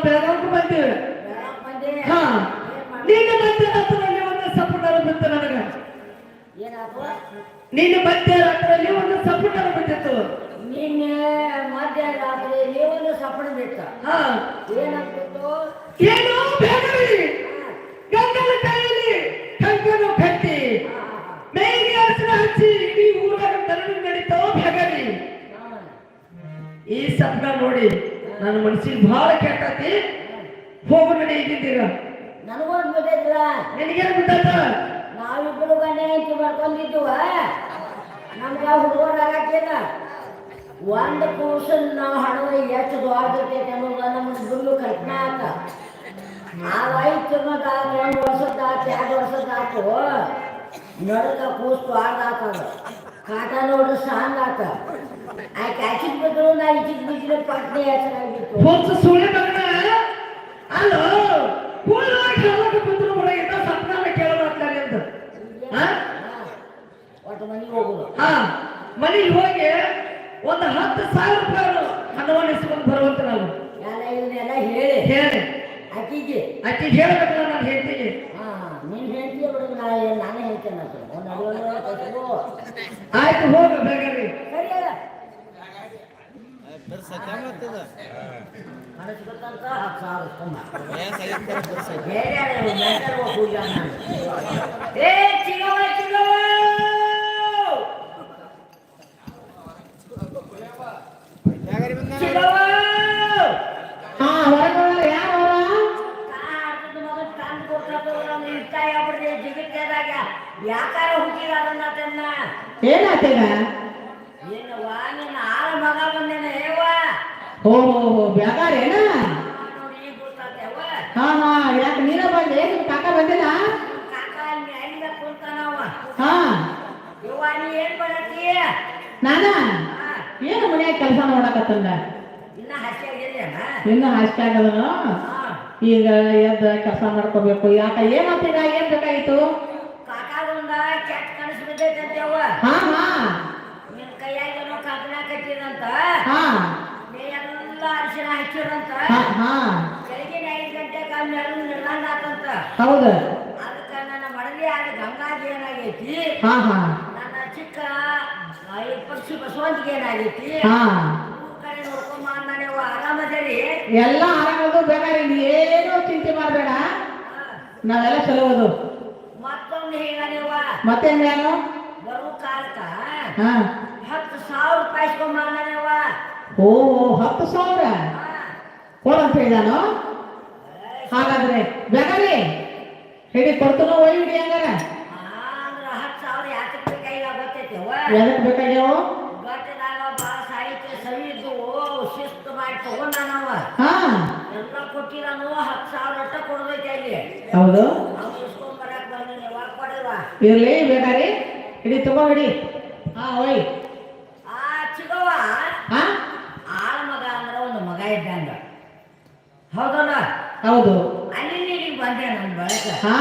ಬೆಳಗಾವಿಗೆ ಬಂದೇವೆ. ಹಾ. ನೀನು ಬಂದೆ ಮಧ್ಯರಾತ್ರಿಯಲ್ಲಿ ಒಂದು ಸಪುಟರ ಬಂತು ನನಗ. ನೀನು ಬಂದೆ ಮಧ್ಯರಾತ್ರಿಯಲ್ಲಿ ಒಂದು ಸಪುಟರ ಬಿದ್ದಿತ್ತು ನಿನ್ನೆ ಮಧ್ಯರಾತ್ರಿಯಲ್ಲಿ ಒಂದು ಸಪಣ ಬಿಟ್ಟ ಹಾ. ಏನಾಗ್ತಿತ್ತು ಏನೋ ಬೇಗರಿ ಗಂಗನ ಕೈಯಲ್ಲಿ ಕಂಕನು ಕಟ್ಟಿ ಮೇಲಿಗೆ ಅರಸಿನ ಹಚ್ಚಿ ಇಡೀ ಊರಾಗ ತರಣ ನಡೀತಾವ ಬೇಗರಿ ಈ ಸಪ್ನ ನೋಡಿ. ನನ್ನ ಮನಸ್ಸಿಗೆ ಬಹಳ ಕೆಟ್ಟತಿ ಹೋಗು ನಡಿ ಇದ್ದಿದ್ದೀರ? ನನಗೂ ಬಿಟ್ಟಿದ್ರ ನಿನಗೇನು ಗೊತ್ತಾತ ನಾವಿಬ್ಬರು ಗಂಡ ಹೆಂಡತಿ ಮಾಡ್ಕೊಂಡಿದ್ದುವ. ನಮ್ಗ ಹುಡುಗರು ಆಗಕ್ಕಿಲ್ಲ ಒಂದು ಕೂಸನ್ ನಾವು ಹಣದ ಎಷ್ಟು ದೊಡ್ಡದೈತೆ ಅನ್ನೋದು ನಮ್ಮ ಗುಲ್ಲು ಕಲ್ಪನೆ ಆತ. ನಾವು ಐದು ತಿನ್ನೋದಾತು ಒಂದು ವರ್ಷದ್ದಾತು ಎರಡು ವರ್ಷದ್ದಾತು ನಡುಕ ಕೂಸು ದೊಡ್ಡದಾತದ ಕಾಟ ನೋಡ್ರಿ ಸಾಂಗ್ ಹೊಸ ಸುಳ್ಳೆ ಮಗನ ಅಲ್ಲ ಹುಲ್ಲಾಗಿ ಹೇಳಕ್ಕೆ ಬಿದ್ರು ಒಳಗಿಂದ ಸಪ್ನಾನ ಕೇಳಬಾರ್ತಾರೆ ಅಂತ ಹಾ? ಒಟ್ಟು ಮನೆಗೆ ಹೋಗಿ ಒಂದು ಹತ್ತು ಸಾವಿರ ರೂಪಾಯಿ ಹಣವನ್ನು ಇಸ್ಕೊಂಡು ಬರುವಂತ ನಾನು. ಹೇಳಿ. ಹೇಳಿ. ಆಕಿಗೆ ಆಕೆ ಹೇಳ್ಬೇಕಲ್ಲ ನಾನು ಹೇಳ್ತೀನಿ ಹಾ ನೀನ್ ಹೇಳ್ತೀಯ ಬಿಡು ನಾ ನಾನೇ ಹೇಳ್ತೇನೆ ಆಯ್ತು ಹೋಗ ಬೇಗ ಬಿರ್ಸಕ್ಕೆ ಮತ್ತದ ಕಳಿಸ್ಬೇಕಂತ ಹತ್ತು ಸಾವಿರ ಓ ಈಗ ಗೊತ್ತಾಗ್ತೇವ ಹಾ ಹಾ ಯಾಕೆ ನೀನ ಬಂದೆ ಕಾಕ ಬಂದಿಲ್ಲ? ಹಾ. ನಾನ? ಏನು ಮನ್ಯಾಗ ಕೆಲಸ ಮಾಡಕತ್ತಂದ? ಇನ್ನ ಹಾಸ್ಟೆ ಆಗದನು? ಈಗ ಎದ್ದ ಕೆಲಸ ಮಾಡ್ಕೋಬೇಕು. ಯಾಕ ಏನಾಗ್ತೀಗ ಏನ್ ಬೇಕಾಗಿತ್ತು? ಹಾ ಹಾ. ಕಬ್ಬಣ ಕಟ್ಟಿದಂತ? ಹಾ. ಎಲ್ಲ ಅರಿಶಿನ ಹಚ್ಚಿರಂತ? ಹಾ ಹಾ. ಬೆಳಗಿನ ಐದು ಗಂಟೆಗೆ ಅಲ್ಲಿ ನೆರಳು ನಿರ್ಲಂಗ ಆತಂತ ಹೌದು. ಅದಕ್ಕೆ ನನ್ನ ಮಡಲಿ ಆದ ಗಂಗಾಗಿ ಏನಾಗೈತಿ? ನನ್ನ ಚಿಕ್ಕ ಪಕ್ಷಿ ಬಸವಂತಿಗೆ ಏನಾಗೈತಿ? ಕಡೆ ನೋಡ್ಕೊಂಬ ಅಂದಾನೆವ್ವ ಆರಾಮದೇರಿ? ಎಲ್ಲ ಆರಾಮದು ಬೇಕಾದ್ರೆ ಏನು ಏನೂ ಚಿಂತೆ ಮಾಡಬೇಡ. ನಾವೆಲ್ಲ ಚಲೋ ಅದು ಮತ್ತೊಂದು ಹೇಗಾನೆವ್ವ ಮತ್ತೇನ್ ಬರೋ ಕಾಲಕ್ಕ ಹಾ. ಹತ್ತು ಸಾವಿರ ರೂಪಾಯಿ ಇಸ್ಕೊಂಬ ಓ ಹತ್ತು ಸಾವಿರ? ಕೊಡಂತ ಹೇಳಿದಾನು ಹಾಗಾದ್ರೆ ಬೇಕಾರಿ ಹೇಳಿ ಕೊಡ್ತಾನ ಒಯ್ ಹಿಡಿ ಹಂಗಾರ? ಎದಕ್ ಬೇಕಾಗ್ಯಾವ? ಹಾ. ಹೌದು. ಇರ್ಲಿ ಬೇಕಾರಿ ಹಿಡಿ ತಗೋಬಿಡಿ ಹಾ ಒಯ್ ಆ ಚಿಗವ್ವ ಹಾ ಆಳ ಮಗ ಅಂದ್ರೆ ಒಂದು ಮಗ ಇದ್ದಂಗ ಹೌದಲ್ಲ ಹೌದು. ನೀರಿಗೆ ಬಂದೆ ನನ್ನ ಬಳಕ. ಹಾ.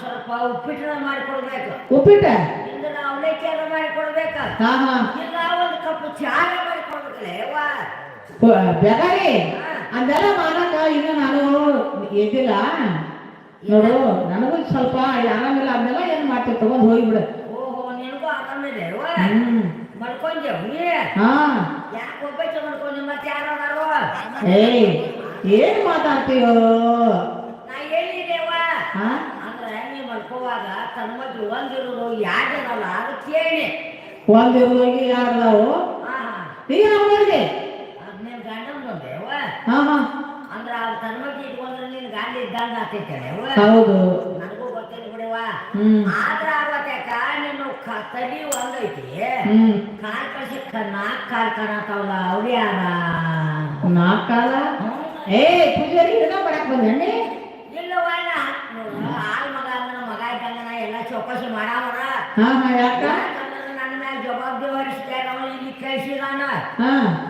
ಸ್ವಲ್ಪ ಉಪ್ಪಿಟ್ಟನ ಮಾಡಿ ಕೊಡ್ಬೇಕು ಉಪ್ಪಿಟ್ಟ ಇಲ್ಲ ಅವಲಕ್ಕಿ ಎಲ್ಲ ಮಾಡಿ ಕೊಡ್ಬೇಕ ಹಾ ಹಾ. ಇಲ್ಲ ಒಂದು ಕಪ್ ಚಾರ ಮಾಡಿ ಕೊಡ್ಬೇಕಲ್ಲ ಯವ್ವ ಬೇಕಾರಿ ಅದೆಲ್ಲ ಮಾಡಕ ಇನ್ನು ನಾನು ಇದಿಲ್ಲ ನೋಡು ನನಗೂ ಸ್ವಲ್ಪ ಆರಾಮಿಲ್ಲ ಅದನ್ನೆಲ್ಲ ಏನ್ ಮಾಡ್ತೀವಿ ತಗೊಂಡ್ ಹೋಗಿಬಿಡು ಓಹೋ ನಿನಗೂ ಆರಾಮಿದೆ ಮಲ್ಕೊಂಡ್ಯವ್ ನೀ ಹಾ. ಯಾಕೆ ಒಬ್ಬಕ್ಕೆ ಮಲ್ಕೊಂಡಿ ಮತ್ತೆ ಯಾರು? ಏಯ್ ಏನ್ ಮಾತಾಡ್ತೀಯೋ? ನಾ ಹೇಳಿದೆವ್ವ. ಹಾ? ಅಂದ್ರೆ ನೀ ಮಲ್ಕೋವಾಗ ಒಂದಿರೋದು ಇರಲ್ಲ ಅದು ಕೇಳಿ. ಯಾರ್ದಾವು? ನಾವು ಹಾ ಹಾ. ಅಂದ್ರ ಅವ್ರ ತನ್ನ ಮಗ್ಳು ಇಟ್ಕೊಂಡ್ರೆ ನಿನ್ ಗಂಡ ಇದ್ದಂಗ ಆತೈತೆ ಹೌದು. ನನಗೂ ಗೊತ್ತಿಲ್ಲ ಆದ್ರ ಅವತ್ಯಾಕ ನೀನು ಕ- ತಲಿ ಒಂದೈತಿ. ಕಾಲ್ ನಾಲ್ಕು ಕಾಲ್ ಅವ್ರು ಯಾರ? ನಾಲ್ಕಾಲ ಏ ಪೂಜಾರಿ ಇದನ್ನ ಮಾಡಕ್ ಬಂದೆ ಇಲ್ಲವ್ವ ನಾ ಆಳ್ ಮಗ ಅಂದ್ರ ಮಗ ಇದ್ದಂಗ ಎಲ್ಲ ಚೌಕಾಸಿ ಮಾಡಾವರ. ಹಾ ಹಾ ಯಾಕ? ನನ್ನ ಮ್ಯಾಲ ಜವಾಬ್ದಾರಿ ಹೊರಿಸ್ದಾಗ ಅವ ಇಲ್ಲಿ ಹಾ.